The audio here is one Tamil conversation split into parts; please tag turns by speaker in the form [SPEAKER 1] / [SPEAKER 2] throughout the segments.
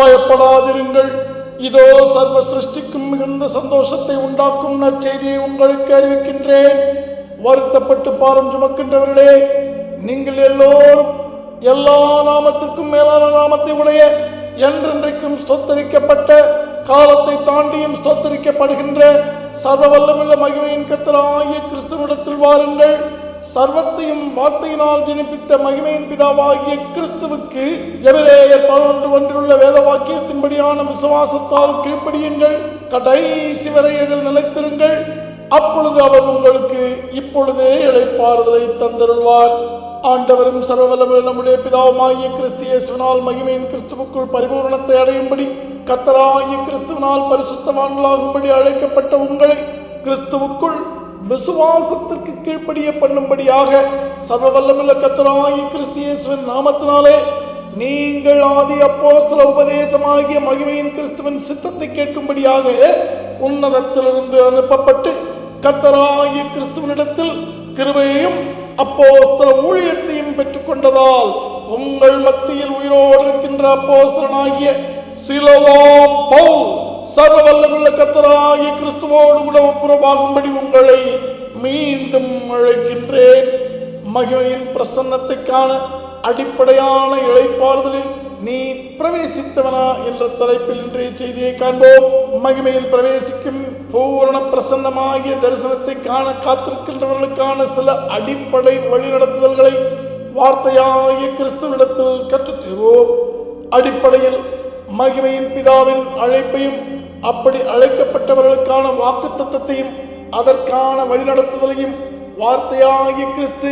[SPEAKER 1] பயப்படாதிருங்கள் இதோ சர்வ சிருஷ்டிக்கும் மிகுந்த சந்தோஷத்தை உண்டாக்கும் நற்செய்தியை உங்களுக்கு அறிவிக்கின்றேன் வருத்தப்பட்டு பாரம் சுமக்கின்றவர்களே நீங்கள் எல்லோரும் எல்லா நாமத்திற்கும் மேலான நாமத்தை உடைய என்றென்றைக்கும் ஸ்தோத்தரிக்கப்பட்ட காலத்தை தாண்டியும் ஸ்தோத்தரிக்கப்படுகின்ற சர்வ வல்லமுள்ள மகிமையின் கத்தராகிய கிறிஸ்துவனிடத்தில் வாருங்கள் சர்வத்தையும் வார்த்தையினால் ஜெனிப்பித்த மகிமையின் பிதாவாகிய கிறிஸ்துவுக்கு எபிரேயர் பதினொன்று ஒன்றிலுள்ள வேத வாக்கியத்தின்படியான விசுவாசத்தால் கீழ்ப்படியுங்கள் கடைசி வரை எதில் நிலைத்திருங்கள் அப்பொழுது அவர் உங்களுக்கு இப்பொழுதே இழைப்பாறுதலை தந்தருள்வார் ஆண்டவரும் சர்வவல்லமுள்ள நம்முடைய பிதாவுமாகிய கிறிஸ்தியேசுவனால் மகிமையின் கிறிஸ்துவுக்குள் பரிபூரணத்தை அடையும்படி கத்தராகிய கிறிஸ்துவனால் பரிசுத்தவான்களாகும்படி அழைக்கப்பட்ட உங்களை கிறிஸ்துவுக்குள் விசுவாசத்திற்கு கீழ்ப்படிய பண்ணும்படியாக சர்வ வல்லமுள்ள கத்தராகி கிறிஸ்தியேசுவின் நாமத்தினாலே நீங்கள் ஆதி அப்போஸ்தல உபதேசமாகிய மகிமையின் கிறிஸ்துவின் சித்தத்தை கேட்கும்படியாக உன்னதத்திலிருந்து அனுப்பப்பட்டு கத்தராகிய கிறிஸ்துவனிடத்தில் கிருபையையும் அப்போஸ்தல ஊழியத்தையும் பெற்றுக்கொண்டதால் உங்கள் மத்தியில் உயிரோடு இருக்கின்ற அப்போஸ்தலனாகிய சிலவா பவுல் சர்வ வல்லமுள்ள கிறிஸ்துவோடு கூட ஒப்புரவாகும்படி உங்களை மீண்டும் அழைக்கின்றேன் மகிமையின் பிரசன்னத்தை அடிப்படையான இழைப்பாறுதலில் நீ பிரவேசித்தவனா என்ற தலைப்பில் இன்றைய செய்தியை காண்போம் மகிமையில் பிரவேசிக்கும் பூரண பிரசன்னமாகிய தரிசனத்தை காண காத்திருக்கின்றவர்களுக்கான சில அடிப்படை வழிநடத்துதல்களை வார்த்தையாகிய கிறிஸ்துவிடத்தில் கற்றுத்தருவோம் அடிப்படையில் மகிமையின் பிதாவின் அழைப்பையும் அப்படி அழைக்கப்பட்டவர்களுக்கான வாக்கு தத்தத்தையும் அதற்கான வழிநடத்துதலையும் வார்த்தையாகி கிறிஸ்து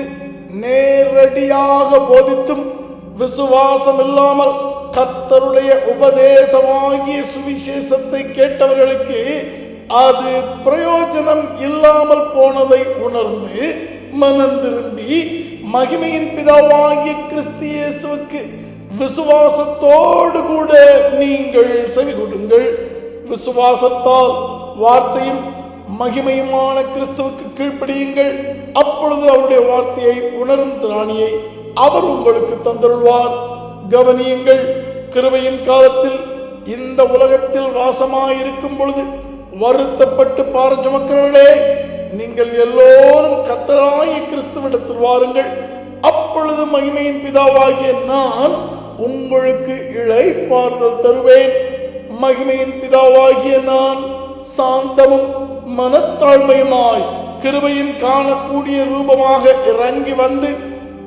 [SPEAKER 1] நேரடியாக போதித்தும் விசுவாசம் இல்லாமல் கர்த்தருடைய உபதேசமாகிய சுவிசேஷத்தை கேட்டவர்களுக்கு அது பிரயோஜனம் இல்லாமல் போனதை உணர்ந்து மனம் திரும்பி மகிமையின் பிதாவாகிய இயேசுவுக்கு விசுவாசத்தோடு கூட நீங்கள் செவி கொடுங்கள் விசுவாசத்தால் வார்த்தையும் மகிமையுமான கிறிஸ்துவுக்கு கீழ்ப்படியுங்கள் அப்பொழுது அவருடைய வார்த்தையை உணரும் திராணியை அவர் உங்களுக்கு தந்தருள்வார் கவனியுங்கள் கிருவையின் காலத்தில் இந்த உலகத்தில் வாசமாயிருக்கும் பொழுது வருத்தப்பட்டு பார சுமக்கிறவர்களே நீங்கள் எல்லோரும் கத்தராய கிறிஸ்துவிடத்தில் வாருங்கள் அப்பொழுது மகிமையின் பிதாவாகிய நான் உங்களுக்கு இழைப்பாறுதல் தருவேன் மகிமையின் பிதாவாகிய நான் சாந்தமும் மனத்தாழ்மையுமாய் கிருபையின் காணக்கூடிய ரூபமாக இறங்கி வந்து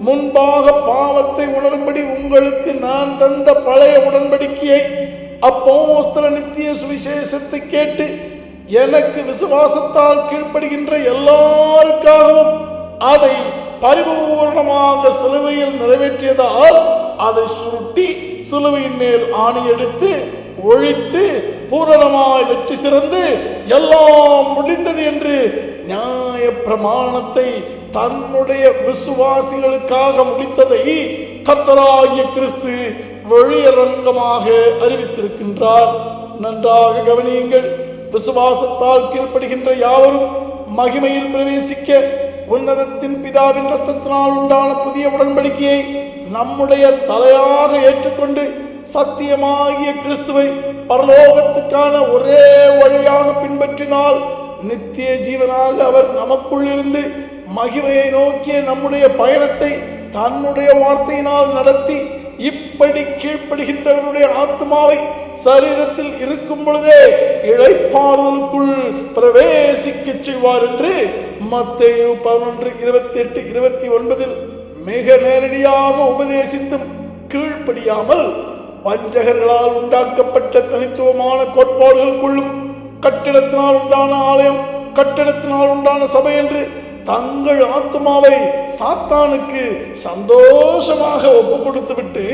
[SPEAKER 1] முன்பாக பாவத்தை உணரும்படி உங்களுக்கு நான் தந்த பழைய உடன்படிக்கையை அப்போஸ்தல நித்திய சுவிசேஷத்தை கேட்டு எனக்கு விசுவாசத்தால் கீழ்ப்படுகின்ற எல்லாருக்காகவும் அதை பரிபூர்ணமாக சிலுவையில் நிறைவேற்றியதால் அதை சுருட்டி சிலுவையின் மேல் ஆணி எடுத்து ஒழித்து பூரணமாய் வெற்றி சிறந்து எல்லாம் முடிந்தது என்று நியாய பிரமாணத்தை தன்னுடைய விசுவாசிகளுக்காக முடித்ததை கத்தராகிய கிறிஸ்து வெளியரங்கமாக அறிவித்திருக்கின்றார் நன்றாக கவனியுங்கள் விசுவாசத்தால் கீழ்ப்படுகின்ற யாவரும் மகிமையில் பிரவேசிக்க உன்னதத்தின் பிதாவின் ரத்தத்தினால் உண்டான புதிய உடன்படிக்கையை நம்முடைய தலையாக ஏற்றுக்கொண்டு சத்தியமாகிய கிறிஸ்துவை பரலோகத்துக்கான ஒரே வழியாக பின்பற்றினால் நித்திய ஜீவனாக அவர் நமக்குள் இருந்து மகிமையை நோக்கிய நம்முடைய பயணத்தை தன்னுடைய வார்த்தையினால் நடத்தி இப் இப்படி கீழ்ப்படுகின்றவருடைய ஆத்மாவை சரீரத்தில் இருக்கும் பொழுதே இழைப்பாறுதலுக்குள் பிரவேசிக்க செய்வார் என்று மத்தையு பதினொன்று இருபத்தி எட்டு இருபத்தி ஒன்பதில் மிக நேரடியாக உபதேசித்தும் கீழ்ப்படியாமல் வஞ்சகர்களால் உண்டாக்கப்பட்ட தனித்துவமான கோட்பாடுகளுக்குள்ளும் கட்டிடத்தினால் உண்டான ஆலயம் கட்டிடத்தினால் உண்டான சபை என்று தங்கள் ஆத்மாவை சாத்தானுக்கு சந்தோஷமாக ஒப்பு கொடுத்துவிட்டு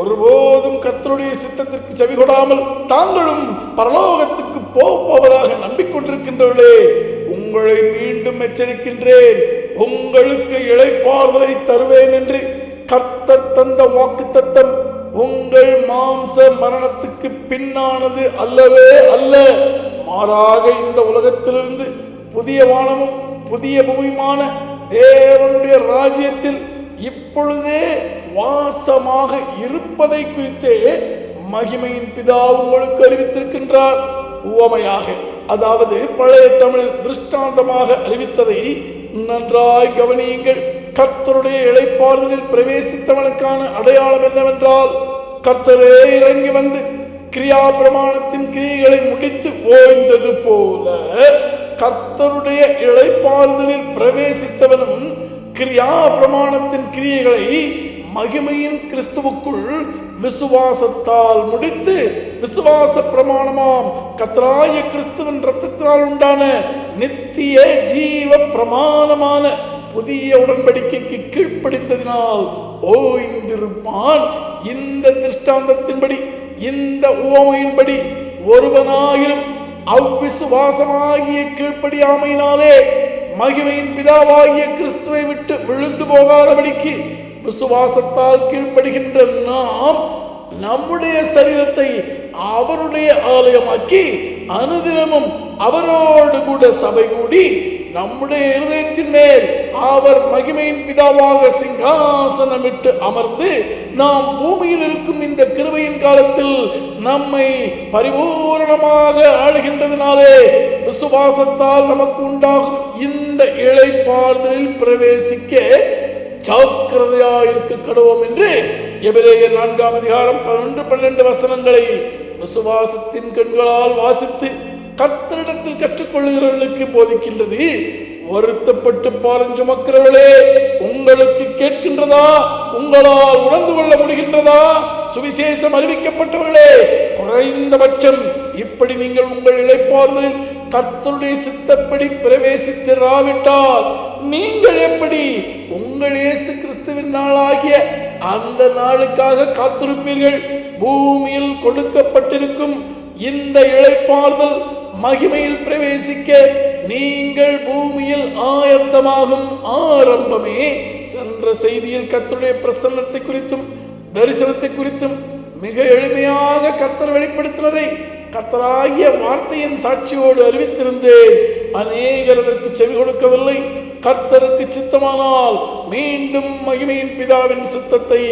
[SPEAKER 1] ஒருபோதும் கத்தருடைய சித்தத்திற்கு கொடாமல் தாங்களும் பரலோகத்துக்கு போவதாக நம்பிக்கொண்டிருக்கின்றவர்களே உங்களை மீண்டும் எச்சரிக்கின்றேன் உங்களுக்கு இழைப்பார்தலை தருவேன் என்று கர்த்தர் தந்த வாக்கு தத்தம் உங்கள் மாம்ச மரணத்துக்கு பின்னானது அல்லவே அல்ல மாறாக இந்த உலகத்திலிருந்து புதிய வானமும் புதிய பூமியுமான தேவனுடைய ராஜ்யத்தில் இப்பொழுதே வாசமாக இருப்பதை குறித்தே மகிமையின் பிதா உங்களுக்கு அறிவித்திருக்கின்றார் உவமையாக அதாவது பழைய தமிழில் திருஷ்டாந்தமாக அறிவித்ததை நன்றாய் கவனியுங்கள் கர்த்தருடைய இழைப்பாறுதலில் பிரவேசித்தவனுக்கான அடையாளம் என்னவென்றால் கர்த்தரே இறங்கி வந்து கிரியா பிரமாணத்தின் கிரியைகளை முடித்து ஓய்ந்தது போல கர்த்தருடைய இழைப்பாறுதலில் பிரவேசித்தவனும் கிரியா பிரமாணத்தின் கிரியைகளை மகிமையின் கிறிஸ்துவுக்குள் விசுவாசத்தால் முடித்து விசுவாச பிரமாணமாம் கத்ராய கிறிஸ்துவின் ரத்தத்தினால் உண்டான நித்திய ஜீவ பிரமாணமான புதிய உடன்படிக்கைக்கு கீழ்ப்படிந்ததினால் ஓய்ந்திருப்பான் இந்த திருஷ்டாந்தத்தின்படி இந்த ஓமையின்படி ஒருவனாயிலும் அவ்விசுவாசமாகிய ஆமையினாலே மகிமையின் பிதாவாகிய கிறிஸ்துவை விட்டு விழுந்து போகாதபடிக்கு விசுவாசத்தால் கீழ்ப்படுகின்ற நாம் நம்முடைய சரீரத்தை அவருடைய ஆலயமாக்கி அனுதினமும் அவரோடு கூட சபை கூடி நம்முடைய இருதயத்தின் மேல் அவர் மகிமையின் பிதாவாக சிங்காசனமிட்டு அமர்ந்து நாம் பூமியில் இருக்கும் இந்த கிருபையின் காலத்தில் நம்மை பரிபூரணமாக ஆளுகின்றதுனாலே விசுவாசத்தால் நமக்கு உண்டாகும் இந்த இழைப்பாறுதலில் பிரவேசிக்க ஜாக்கிரதையாயிருக்க கடவோம் என்று எபிரேயர் நான்காம் அதிகாரம் பன்னெண்டு பன்னெண்டு வசனங்களை விசுவாசத்தின் கண்களால் வாசித்து கர்த்தரிடத்தில் கற்றுக்கொள்கிறவர்களுக்கு போதிக்கின்றது வருத்தப்பட்டு பாரம் சுமக்கிறவர்களே உங்களுக்கு கேட்கின்றதா உங்களால் உணர்ந்து கொள்ள முடிகின்றதா சுவிசேஷம் அறிவிக்கப்பட்டவர்களே குறைந்தபட்சம் இப்படி நீங்கள் உங்கள் இழைப்பார்தலில் கர்த்தருடைய சித்தப்படி பிரவேசித்திராவிட்டால் நீங்கள் எப்படி உங்கள் இயேசு கிறிஸ்துவின் நாளாகிய அந்த நாளுக்காக காத்திருப்பீர்கள் பூமியில் கொடுக்கப்பட்டிருக்கும் இந்த இழைப்பாறுதல் மகிமையில் பிரவேசிக்க நீங்கள் பூமியில் ஆயத்தமாகும் ஆரம்பமே சென்ற செய்தியில் கத்தருடைய பிரசன்னத்தை குறித்தும் தரிசனத்தை குறித்தும் மிக எளிமையாக கர்த்தர் வெளிப்படுத்தினதை கர்த்தராகிய வார்த்தையின் சாட்சியோடு அறிவித்திருந்தேன் அநேகர் அதற்கு செவி கொடுக்கவில்லை கர்த்தருக்கு சித்தமானால் மீண்டும் மகிமையின் பிதாவின் சித்தத்தை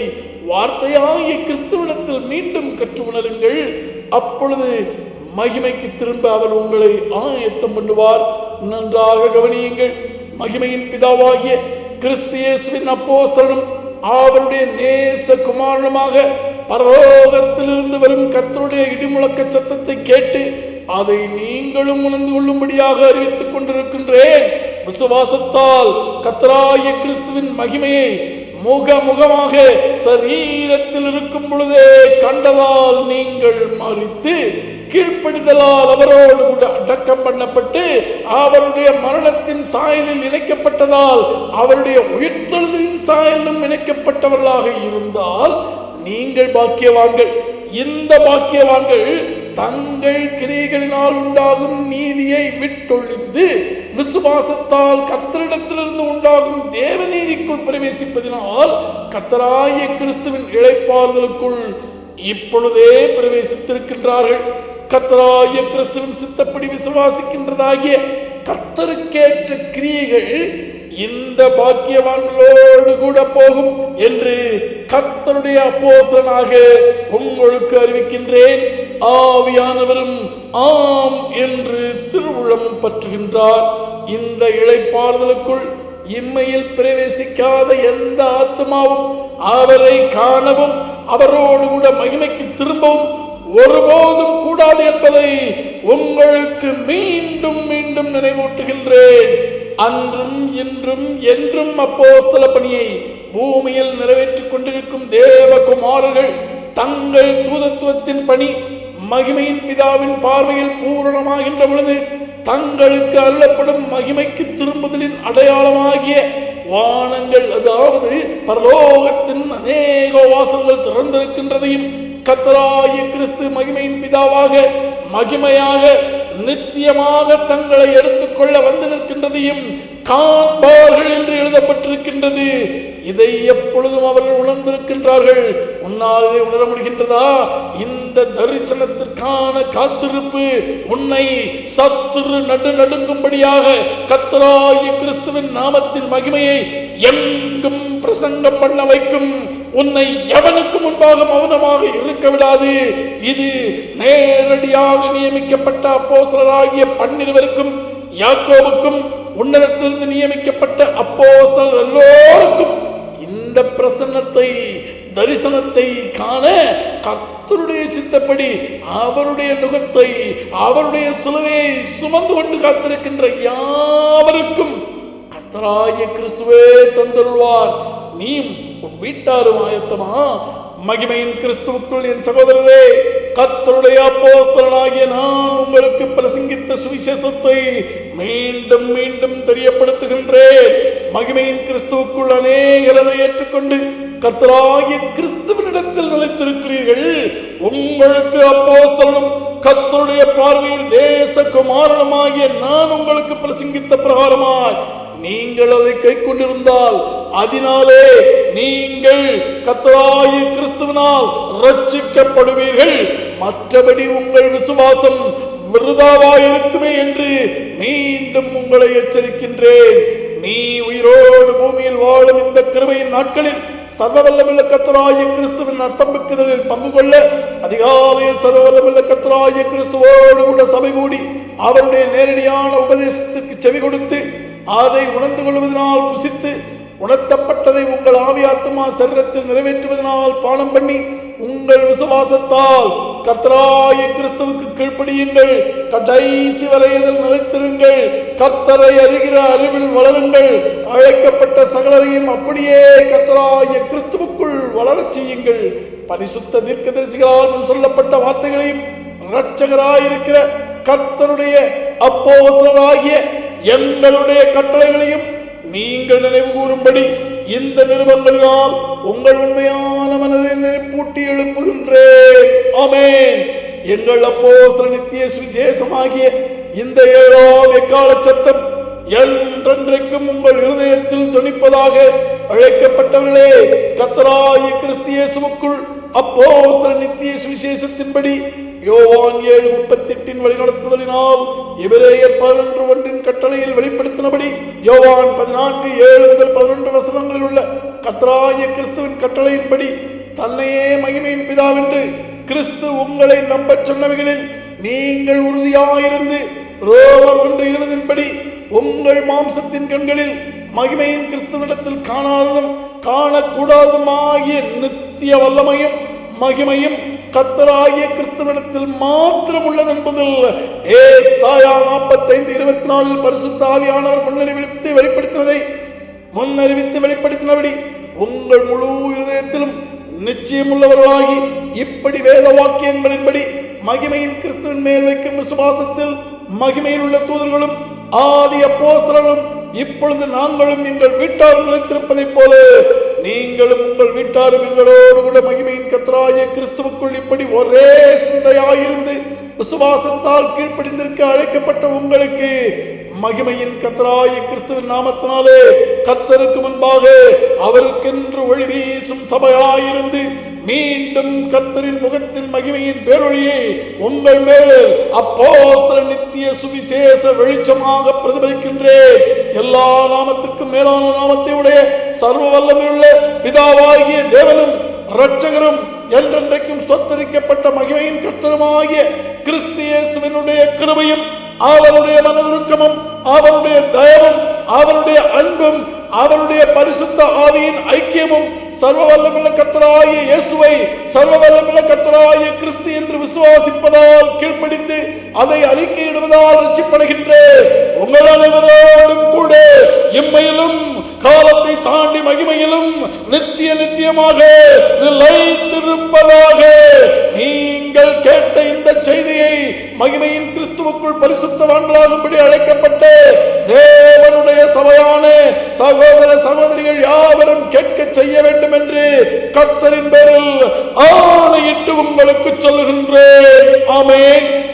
[SPEAKER 1] வார்த்தையாகிய கிறிஸ்துவனத்தில் மீண்டும் கற்று உணருங்கள் அப்பொழுது மகிமைக்கு திரும்ப அவர் உங்களை ஆயத்தம் பண்ணுவார் நன்றாக கவனியுங்கள் மகிமையின் பிதாவாகிய கிறிஸ்தியேசுவின் அப்போஸ்தரனும் அவருடைய நேச குமாரனுமாக பரலோகத்திலிருந்து வரும் கத்தருடைய இடிமுழக்க சத்தத்தை கேட்டு அதை நீங்களும் உணர்ந்து கொள்ளும்படியாக அறிவித்துக் கொண்டிருக்கின்றேன் விசுவாசத்தால் கத்தராய கிறிஸ்துவின் மகிமையை முகமுகமாக சரீரத்தில் இருக்கும் பொழுதே கண்டதால் நீங்கள் மறித்து கீழ்ப்படிதலால் அவரோடு கூட அடக்கம் பண்ணப்பட்டு அவருடைய மரணத்தின் சாயலில் இணைக்கப்பட்டதால் அவருடைய உயிர்த்தொழுதின் சாயலும் இணைக்கப்பட்டவர்களாக இருந்தால் நீங்கள் பாக்கியவான்கள் இந்த பாக்கியவான்கள் தங்கள் கிரிகளினால் உண்டாகும் நீதியை விட்டொழிந்து விசுவாசத்தால் கத்தரிடத்திலிருந்து உண்டாகும் தேவநீதிக்குள் பிரவேசிப்பதினால் கத்தராய கிறிஸ்துவின் இழைப்பாறுதலுக்குள் இப்பொழுதே பிரவேசித்திருக்கின்றார்கள் கத்தராய கிறிஸ்துவின் சித்தப்படி விசுவாசிக்கின்றதாகிய கத்தருக்கேற்ற கிரியைகள் இந்த பாக்கியவான்களோடு கூட போகும் என்று கர்த்தருடைய அப்போஸ்தனாக உங்களுக்கு அறிவிக்கின்றேன் ஆவியானவரும் ஆம் என்று திருவுளம் பற்றுகின்றார் இந்த இழைப்பாறுதலுக்குள் இம்மையில் பிரவேசிக்காத எந்த ஆத்மாவும் அவரை காணவும் அவரோடு கூட மகிமைக்கு திரும்பவும் ஒருபோதும் கூடாது என்பதை உங்களுக்கு மீண்டும் மீண்டும் நினைவூட்டுகின்றேன் அன்றும் இன்றும் என்றும் அப்போஸ்தல பணியை பூமியில் நிறைவேற்றிக் கொண்டிருக்கும் தேவகுமாரர்கள் தங்கள் தூதத்துவத்தின் பணி மகிமையின் பிதாவின் பார்வையில் பூரணமாகின்ற பொழுது தங்களுக்கு அல்லப்படும் மகிமைக்கு திரும்புதலின் அடையாளமாகிய வானங்கள் அதாவது பரலோகத்தின் அநேக வாசல்கள் திறந்திருக்கின்றதையும் கத்தராய கிறிஸ்து மகிமையின் பிதாவாக மகிமையாக நித்தியமாக தங்களை எடுத்துக்கொள்ள வந்து நிற்கின்றதையும் காண்பார்கள் என்று எழுதப்பட்டிருக்கின்றது இதை எப்பொழுதும் அவர்கள் உணர்ந்திருக்கின்றார்கள் உன்னால் இதை உணர முடிகின்றதா இந்த தரிசனத்திற்கான காத்திருப்பு உன்னை சத்துரு நடு நடுங்கும்படியாக கத்தராய கிறிஸ்துவின் நாமத்தின் மகிமையை எங்கும் பிரசங்கம் பண்ண வைக்கும் உன்னை எவனுக்கு முன்பாக மௌனமாக இருக்க விடாது இது நேரடியாக நியமிக்கப்பட்ட அப்போசராகிய பன்னிருவருக்கும் யாக்கோபுக்கும் உன்னதத்திலிருந்து நியமிக்கப்பட்ட அப்போஸ்தல் எல்லோருக்கும் இந்த பிரசன்னத்தை தரிசனத்தை காண கத்தருடைய சித்தப்படி அவருடைய நுகத்தை அவருடைய சிலுவையை சுமந்து கொண்டு காத்திருக்கின்ற யாவருக்கும் கர்த்தராய கிறிஸ்துவே தந்தருள்வார் நீ உன் வீட்டாரும் ஆயத்தமா மகிமையின் கிறிஸ்துவுக்குள் என் சகோதரரே கத்தருடைய அப்போஸ்தலனாகிய நான் உங்களுக்கு பிரசங்கித்த சுவிசேஷத்தை மீண்டும் மீண்டும் தெரியப்படுத்துகின்றேன் மகிமையின் கிறிஸ்துவுக்குள் அநேகரதை ஏற்றுக்கொண்டு கர்த்தராகிய கிறிஸ்துவனிடத்தில் நிலைத்திருக்கிறீர்கள் உங்களுக்கு அப்போஸ்தலனும் கத்தருடைய பார்வையில் தேச குமாரனமாகிய நான் உங்களுக்கு பிரசங்கித்த பிரகாரமாய் நீங்கள் அதை கை கொண்டிருந்தால் அதனாலே நீங்கள் கத்தராய கிறிஸ்துவனால் ரட்சிக்கப்படுவீர்கள் மற்றபடி உங்கள் விசுவாசம் விருதாவாயிருக்குமே என்று மீண்டும் உங்களை எச்சரிக்கின்றேன் நீ உயிரோடு பூமியில் வாழும் இந்த கிருமையின் நாட்களில் சர்வ கத்தராய கிறிஸ்துவின் நட்டம்புக்குதலில் பங்கு கொள்ள அதிகாலையில் சர்வ கத்தராய கிறிஸ்துவோடு கூட சபை கூடி அவருடைய நேரடியான உபதேசத்திற்கு செவி கொடுத்து அதை உணர்ந்து கொள்வதனால் புசித்து உணர்த்தப்பட்டதை உங்கள் ஆவி ஆத்மா சரீரத்தில் நிறைவேற்றுவதனால் பானம் பண்ணி உங்கள் விசுவாசத்தால் கர்த்தராய கிறிஸ்துவுக்கு கீழ்ப்படியுங்கள் கடைசி வரையதில் நிலைத்திருங்கள் கர்த்தரை அறிகிற அறிவில் வளருங்கள் அழைக்கப்பட்ட சகலரையும் அப்படியே கர்த்தராய கிறிஸ்துவுக்குள் வளரச் செய்யுங்கள் பரிசுத்த தீர்க்க தரிசிகளால் சொல்லப்பட்ட வார்த்தைகளையும் இரட்சகராயிருக்கிற கர்த்தருடைய அப்போ எங்களுடைய கட்டளைகளையும் நீங்கள் நினைவு கூறும்படி இந்த நிருபங்களால் உங்கள் உண்மையான மனதை நினைப்பூட்டி எழுப்புகின்றேன் அமேன் எங்கள் அப்போ நித்திய சுவிசேஷமாகிய இந்த ஏழாம் எக்கால சத்தம் என்றென்றைக்கும் உங்கள் இருதயத்தில் துணிப்பதாக அழைக்கப்பட்டவர்களே கத்தராய கிறிஸ்தியேசுக்குள் அப்போ நித்திய சுவிசேஷத்தின்படி யோவான் ஏழு முப்பத்தெட்டின் வழிநடத்துதலினால் எபிரேயர் பதினொன்று ஒன்றின் கட்டளையில் வெளிப்படுத்தினபடி யோவான் பதினான்கு ஏழு முதல் பதினொன்று வசனங்களில் உள்ள கத்ராய கிறிஸ்துவின் கட்டளையின்படி தன்னையே மகிமையின் பிதாவென்று கிறிஸ்து உங்களை நம்பச் சொன்னவைகளில் நீங்கள் உறுதியாயிருந்து ரோமர் ஒன்று இருபதின்படி உங்கள் மாம்சத்தின் கண்களில் மகிமையின் கிறிஸ்துவனிடத்தில் காணாததும் காணக்கூடாததும் ஆகிய நித்திய வல்லமையும் மகிமையும் கத்தராகிய கிறிஸ்துவனிடத்தில் மாத்திரம் உள்ளது என்பதில் ஏ சாயா நாற்பத்தைந்து இருபத்தி நாலில் பரிசுத்த முன்னறிவித்து வெளிப்படுத்தினதை முன்னறிவித்து வெளிப்படுத்தினபடி உங்கள் முழு இருதயத்திலும் நிச்சயமுள்ளவர்களாகி இப்படி வேத வாக்கியங்களின்படி மகிமையின் கிறிஸ்துவின் மேல் வைக்கும் விசுவாசத்தில் மகிமையில் உள்ள தூதர்களும் ஆதிய அப்போஸ்தலர்களும் இப்பொழுது நாங்களும் எங்கள் வீட்டார் நிலைத்திருப்பதைப் போல நீங்களும் உங்கள் வீட்டாரும் எங்களோடு கூட மகிமையின் கத்தராய கிறிஸ்துவுக்குள் இப்படி ஒரே சிந்தையாயிருந்து விசுவாசத்தால் கீழ்ப்படிந்திருக்க அழைக்கப்பட்ட உங்களுக்கு மகிமையின் கத்தராய கிறிஸ்துவின் நாமத்தினாலே கத்தருக்கு முன்பாக அவருக்கென்று ஒளி வீசும் சபையாயிருந்து மீண்டும் கத்தரின் முகத்தின் மகிமையின் பேரொழியை உங்கள் மேல் அப்போஸ்தல நித்திய சுவிசேஷ வெளிச்சமாக பிரதிபலிக்கின்றேன் எல்லா நாமத்திற்கும் மேலான நாமத்தை உடைய சர்வ வல்லமையுள்ள பிதாவாகிய தேவனும் இரட்சகரும் என்றென்றைக்கும் ஸ்தோத்தரிக்கப்பட்ட மகிமையின் கர்த்தருமாகிய கிறிஸ்தியேசுவனுடைய கிருபையும் அவருடைய மனதுருக்கமும் அவருடைய தயவும் அவருடைய அன்பும் அவருடைய பரிசுத்த ஆவியின் ஐக்கியமும் சர்வ வல்லமுள்ள கத்தராய இயேசுவை சர்வ வல்லமுள்ள கத்தராய கிறிஸ்து என்று விசுவாசிப்பதால் கீழ்ப்படிந்து அதை அறிக்கையிடுவதால் ரட்சிப்படுகின்ற உங்கள் அனைவரோடும் கூட இம்மையிலும் காலத்தை தாண்டி மகிமையிலும் நித்திய நித்தியமாக நிலைத்திருப்பதாக நீங்கள் கேட்ட இந்த செய்தியை மகிமையின் கிறிஸ்துவுக்குள் பரிசுத்தவான்களாகும்படி அழைக்கப்பட்டு தேவ சபையான சகோதர சகோதரிகள் யாவரும் கேட்க செய்ய வேண்டும் என்று கர்த்தரின் பேரில் ஆணையிட்டு உங்களுக்கு சொல்லுகின்றேன் ஆமேன்